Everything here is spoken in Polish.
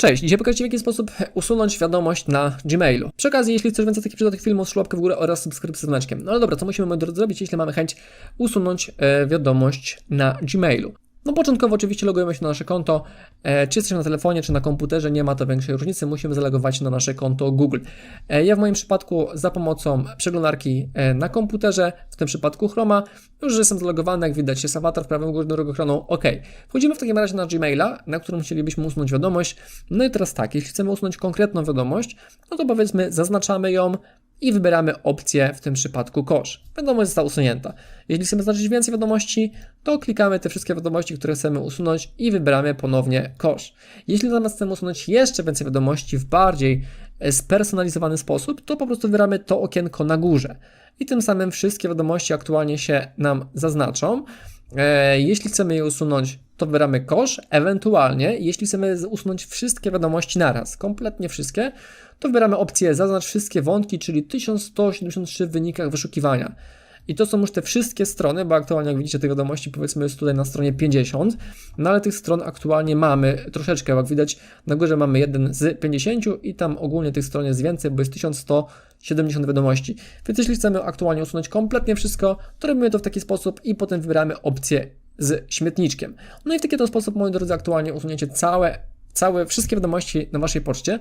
Cześć, dzisiaj pokażę Ci w jaki sposób usunąć wiadomość na Gmailu. Przy okazji, jeśli chcesz więcej takich przydatnych filmów, łapkę w górę oraz subskrypcję z dzwoneczkiem. No ale dobra, co musimy moi drodzy zrobić, jeśli mamy chęć usunąć e, wiadomość na Gmailu? No początkowo oczywiście logujemy się na nasze konto, e, czy jesteśmy na telefonie, czy na komputerze, nie ma to większej różnicy, musimy zalogować na nasze konto Google. E, ja w moim przypadku za pomocą przeglądarki e, na komputerze, w tym przypadku Chroma, już jestem zalogowany, jak widać jest awatar w prawym górnym rogu ekranu, OK. Wchodzimy w takim razie na Gmaila, na którym chcielibyśmy usunąć wiadomość, no i teraz tak, jeśli chcemy usunąć konkretną wiadomość, no to powiedzmy zaznaczamy ją, i wybieramy opcję, w tym przypadku kosz. Wiadomość została usunięta. Jeśli chcemy zaznaczyć więcej wiadomości, to klikamy te wszystkie wiadomości, które chcemy usunąć i wybieramy ponownie kosz. Jeśli natomiast chcemy usunąć jeszcze więcej wiadomości w bardziej e, spersonalizowany sposób, to po prostu wybieramy to okienko na górze. I tym samym wszystkie wiadomości aktualnie się nam zaznaczą. E, Jeśli chcemy je usunąć, to wybieramy kosz, ewentualnie jeśli chcemy usunąć wszystkie wiadomości naraz, kompletnie wszystkie, to wybieramy opcję zaznacz wszystkie wątki, czyli 1173 w wynikach wyszukiwania. I to są już te wszystkie strony, bo aktualnie jak widzicie te wiadomości powiedzmy jest tutaj na stronie 50, no ale tych stron aktualnie mamy troszeczkę, jak widać na górze mamy jeden z 50 i tam ogólnie tych stron jest więcej, bo jest 1170 wiadomości. Więc jeśli chcemy aktualnie usunąć kompletnie wszystko, to robimy to w taki sposób i potem wybieramy opcję z śmietniczkiem. No i w taki to sposób, moi drodzy, aktualnie usuniecie całe, całe wszystkie wiadomości na waszej poczcie.